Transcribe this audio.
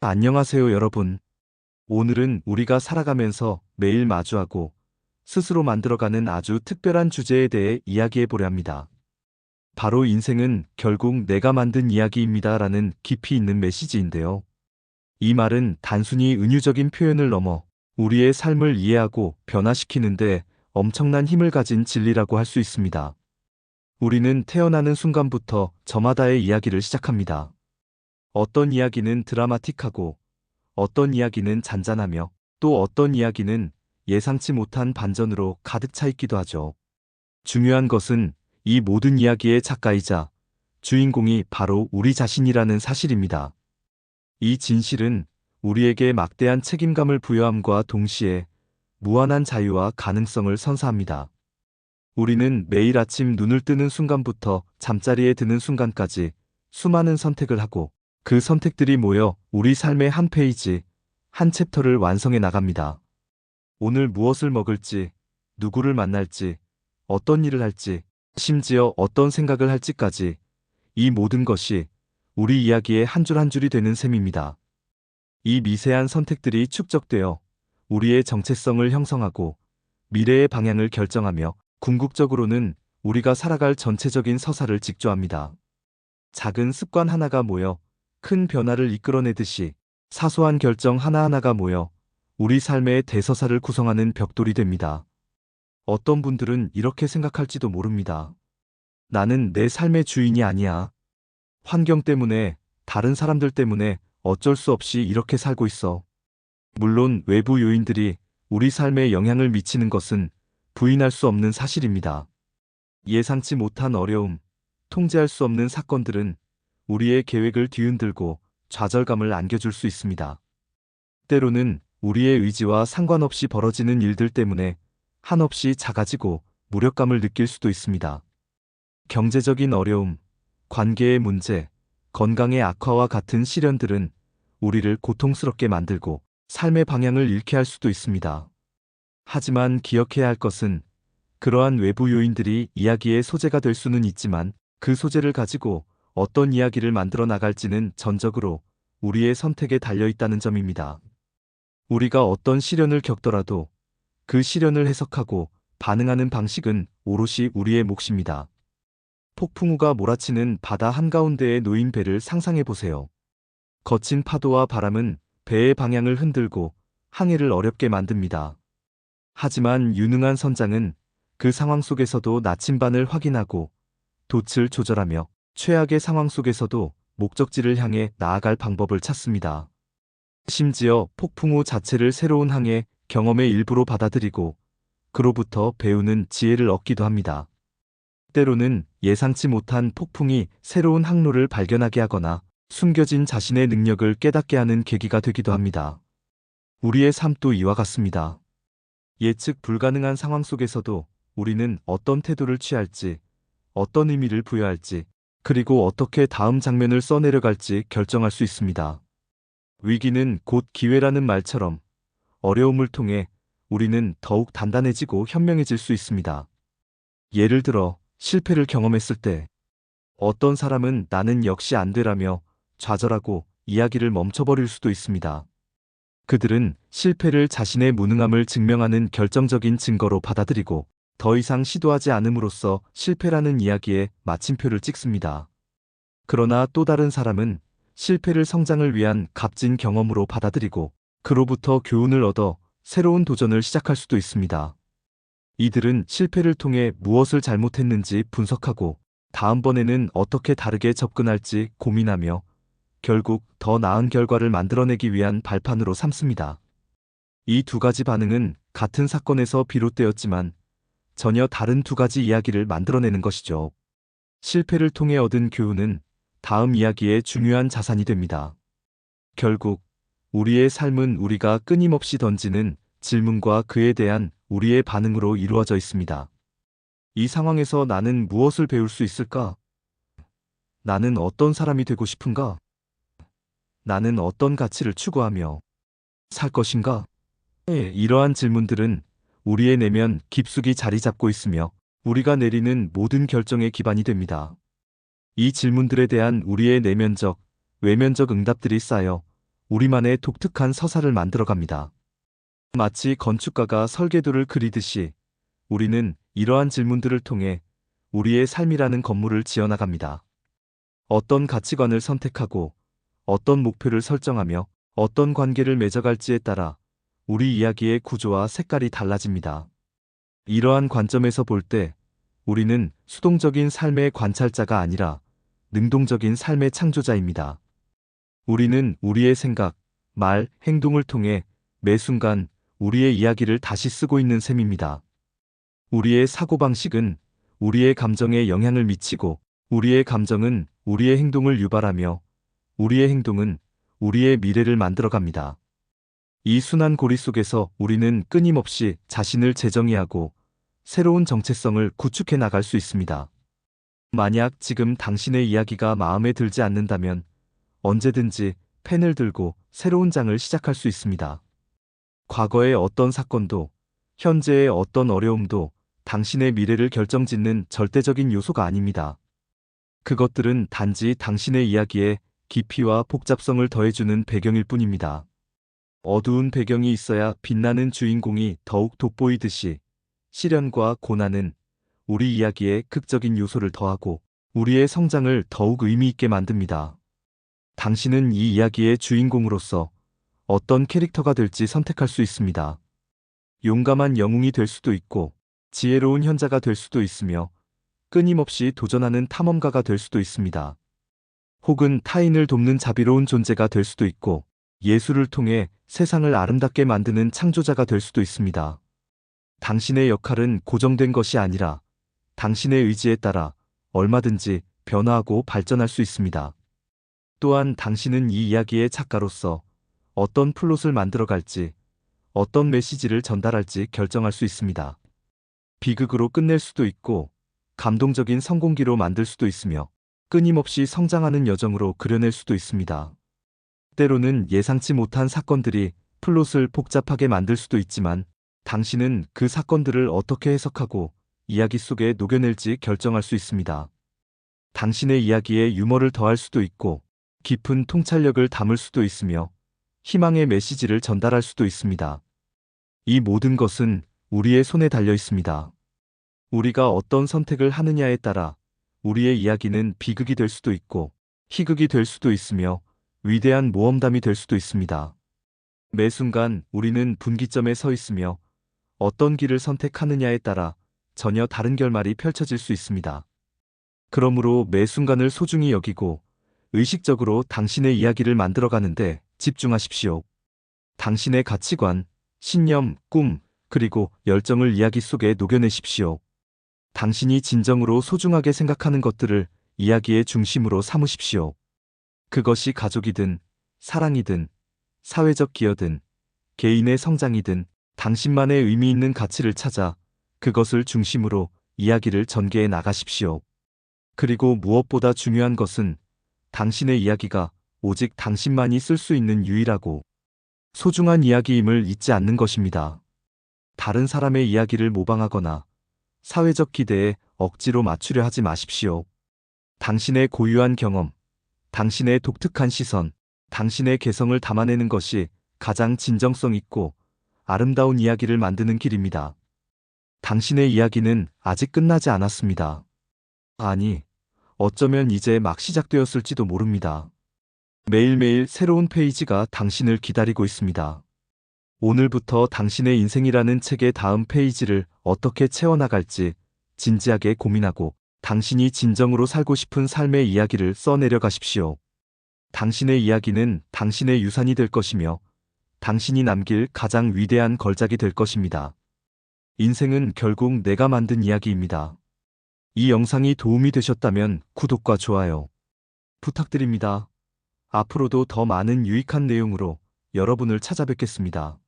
안녕하세요, 여러분. 오늘은 우리가 살아가면서 매일 마주하고 스스로 만들어가는 아주 특별한 주제에 대해 이야기해 보려 합니다. 바로 인생은 결국 내가 만든 이야기입니다. 라는 깊이 있는 메시지인데요. 이 말은 단순히 은유적인 표현을 넘어 우리의 삶을 이해하고 변화시키는데 엄청난 힘을 가진 진리라고 할 수 있습니다. 우리는 태어나는 순간부터 저마다의 이야기를 시작합니다. 어떤 이야기는 드라마틱하고 어떤 이야기는 잔잔하며 또 어떤 이야기는 예상치 못한 반전으로 가득 차 있기도 하죠. 중요한 것은 이 모든 이야기의 작가이자 주인공이 바로 우리 자신이라는 사실입니다. 이 진실은 우리에게 막대한 책임감을 부여함과 동시에 무한한 자유와 가능성을 선사합니다. 우리는 매일 아침 눈을 뜨는 순간부터 잠자리에 드는 순간까지 수많은 선택을 하고 그 선택들이 모여 우리 삶의 한 페이지, 한 챕터를 완성해 나갑니다. 오늘 무엇을 먹을지, 누구를 만날지, 어떤 일을 할지, 심지어 어떤 생각을 할지까지 이 모든 것이 우리 이야기의 한 줄 한 줄이 되는 셈입니다. 이 미세한 선택들이 축적되어 우리의 정체성을 형성하고 미래의 방향을 결정하며 궁극적으로는 우리가 살아갈 전체적인 서사를 직조합니다. 작은 습관 하나가 모여 큰 변화를 이끌어내듯이 사소한 결정 하나하나가 모여 우리 삶의 대서사를 구성하는 벽돌이 됩니다. 어떤 분들은 이렇게 생각할지도 모릅니다. 나는 내 삶의 주인이 아니야. 환경 때문에, 다른 사람들 때문에 어쩔 수 없이 이렇게 살고 있어. 물론 외부 요인들이 우리 삶에 영향을 미치는 것은 부인할 수 없는 사실입니다. 예상치 못한 어려움, 통제할 수 없는 사건들은 우리의 계획을 뒤흔들고 좌절감을 안겨줄 수 있습니다. 때로는 우리의 의지와 상관없이 벌어지는 일들 때문에 한없이 작아지고 무력감을 느낄 수도 있습니다. 경제적인 어려움, 관계의 문제, 건강의 악화와 같은 시련들은 우리를 고통스럽게 만들고 삶의 방향을 잃게 할 수도 있습니다. 하지만 기억해야 할 것은 그러한 외부 요인들이 이야기의 소재가 될 수는 있지만 그 소재를 가지고 어떤 이야기를 만들어 나갈지는 전적으로 우리의 선택에 달려 있다는 점입니다. 우리가 어떤 시련을 겪더라도 그 시련을 해석하고 반응하는 방식은 오롯이 우리의 몫입니다. 폭풍우가 몰아치는 바다 한가운데에 놓인 배를 상상해 보세요. 거친 파도와 바람은 배의 방향을 흔들고 항해를 어렵게 만듭니다. 하지만 유능한 선장은 그 상황 속에서도 나침반을 확인하고 돛을 조절하며 최악의 상황 속에서도 목적지를 향해 나아갈 방법을 찾습니다. 심지어 폭풍우 자체를 새로운 항해 경험의 일부로 받아들이고 그로부터 배우는 지혜를 얻기도 합니다. 때로는 예상치 못한 폭풍이 새로운 항로를 발견하게 하거나 숨겨진 자신의 능력을 깨닫게 하는 계기가 되기도 합니다. 우리의 삶도 이와 같습니다. 예측 불가능한 상황 속에서도 우리는 어떤 태도를 취할지, 어떤 의미를 부여할지, 그리고 어떻게 다음 장면을 써내려갈지 결정할 수 있습니다. 위기는 곧 기회라는 말처럼 어려움을 통해 우리는 더욱 단단해지고 현명해질 수 있습니다. 예를 들어 실패를 경험했을 때 어떤 사람은 나는 역시 안 되라며 좌절하고 이야기를 멈춰버릴 수도 있습니다. 그들은 실패를 자신의 무능함을 증명하는 결정적인 증거로 받아들이고 더 이상 시도하지 않음으로써 실패라는 이야기에 마침표를 찍습니다. 그러나 또 다른 사람은 실패를 성장을 위한 값진 경험으로 받아들이고 그로부터 교훈을 얻어 새로운 도전을 시작할 수도 있습니다. 이들은 실패를 통해 무엇을 잘못했는지 분석하고 다음번에는 어떻게 다르게 접근할지 고민하며 결국 더 나은 결과를 만들어내기 위한 발판으로 삼습니다. 이 두 가지 반응은 같은 사건에서 비롯되었지만 전혀 다른 두 가지 이야기를 만들어내는 것이죠. 실패를 통해 얻은 교훈은 다음 이야기의 중요한 자산이 됩니다. 결국 우리의 삶은 우리가 끊임없이 던지는 질문과 그에 대한 우리의 반응으로 이루어져 있습니다. 이 상황에서 나는 무엇을 배울 수 있을까? 나는 어떤 사람이 되고 싶은가? 나는 어떤 가치를 추구하며 살 것인가? 예, 이러한 질문들은 우리의 내면 깊숙이 자리 잡고 있으며 우리가 내리는 모든 결정의 기반이 됩니다. 이 질문들에 대한 우리의 내면적, 외면적 응답들이 쌓여 우리만의 독특한 서사를 만들어갑니다. 마치 건축가가 설계도를 그리듯이 우리는 이러한 질문들을 통해 우리의 삶이라는 건물을 지어나갑니다. 어떤 가치관을 선택하고 어떤 목표를 설정하며 어떤 관계를 맺어갈지에 따라 우리 이야기의 구조와 색깔이 달라집니다. 이러한 관점에서 볼 때 우리는 수동적인 삶의 관찰자가 아니라 능동적인 삶의 창조자입니다. 우리는 우리의 생각, 말, 행동을 통해 매 순간 우리의 이야기를 다시 쓰고 있는 셈입니다. 우리의 사고방식은 우리의 감정에 영향을 미치고 우리의 감정은 우리의 행동을 유발하며 우리의 행동은 우리의 미래를 만들어갑니다. 이 순환 고리 속에서 우리는 끊임없이 자신을 재정의하고 새로운 정체성을 구축해 나갈 수 있습니다. 만약 지금 당신의 이야기가 마음에 들지 않는다면 언제든지 펜을 들고 새로운 장을 시작할 수 있습니다. 과거의 어떤 사건도 현재의 어떤 어려움도 당신의 미래를 결정짓는 절대적인 요소가 아닙니다. 그것들은 단지 당신의 이야기에 깊이와 복잡성을 더해주는 배경일 뿐입니다. 어두운 배경이 있어야 빛나는 주인공이 더욱 돋보이듯이 시련과 고난은 우리 이야기에 극적인 요소를 더하고 우리의 성장을 더욱 의미 있게 만듭니다. 당신은 이 이야기의 주인공으로서 어떤 캐릭터가 될지 선택할 수 있습니다. 용감한 영웅이 될 수도 있고 지혜로운 현자가 될 수도 있으며 끊임없이 도전하는 탐험가가 될 수도 있습니다. 혹은 타인을 돕는 자비로운 존재가 될 수도 있고 예술을 통해 세상을 아름답게 만드는 창조자가 될 수도 있습니다. 당신의 역할은 고정된 것이 아니라 당신의 의지에 따라 얼마든지 변화하고 발전할 수 있습니다. 또한 당신은 이 이야기의 작가로서 어떤 플롯을 만들어 갈지, 어떤 메시지를 전달할지 결정할 수 있습니다. 비극으로 끝낼 수도 있고, 감동적인 성공기로 만들 수도 있으며, 끊임없이 성장하는 여정으로 그려낼 수도 있습니다. 때로는 예상치 못한 사건들이 플롯을 복잡하게 만들 수도 있지만, 당신은 그 사건들을 어떻게 해석하고 이야기 속에 녹여낼지 결정할 수 있습니다. 당신의 이야기에 유머를 더할 수도 있고 깊은 통찰력을 담을 수도 있으며 희망의 메시지를 전달할 수도 있습니다. 이 모든 것은 우리의 손에 달려 있습니다. 우리가 어떤 선택을 하느냐에 따라 우리의 이야기는 비극이 될 수도 있고 희극이 될 수도 있으며 위대한 모험담이 될 수도 있습니다. 매 순간 우리는 분기점에 서 있으며 어떤 길을 선택하느냐에 따라 전혀 다른 결말이 펼쳐질 수 있습니다. 그러므로 매 순간을 소중히 여기고 의식적으로 당신의 이야기를 만들어가는데 집중하십시오. 당신의 가치관, 신념, 꿈, 그리고 열정을 이야기 속에 녹여내십시오. 당신이 진정으로 소중하게 생각하는 것들을 이야기의 중심으로 삼으십시오. 그것이 가족이든, 사랑이든, 사회적 기여든, 개인의 성장이든, 당신만의 의미 있는 가치를 찾아 그것을 중심으로 이야기를 전개해 나가십시오. 그리고 무엇보다 중요한 것은 당신의 이야기가 오직 당신만이 쓸 수 있는 유일하고 소중한 이야기임을 잊지 않는 것입니다. 다른 사람의 이야기를 모방하거나 사회적 기대에 억지로 맞추려 하지 마십시오. 당신의 고유한 경험, 당신의 독특한 시선, 당신의 개성을 담아내는 것이 가장 진정성 있고 아름다운 이야기를 만드는 길입니다. 당신의 이야기는 아직 끝나지 않았습니다. 아니, 어쩌면 이제 막 시작되었을지도 모릅니다. 매일매일 새로운 페이지가 당신을 기다리고 있습니다. 오늘부터 당신의 인생이라는 책의 다음 페이지를 어떻게 채워나갈지 진지하게 고민하고 당신이 진정으로 살고 싶은 삶의 이야기를 써내려 가십시오. 당신의 이야기는 당신의 유산이 될 것이며 당신이 남길 가장 위대한 걸작이 될 것입니다. 인생은 결국 내가 만든 이야기입니다. 이 영상이 도움이 되셨다면 구독과 좋아요 부탁드립니다. 앞으로도 더 많은 유익한 내용으로 여러분을 찾아뵙겠습니다.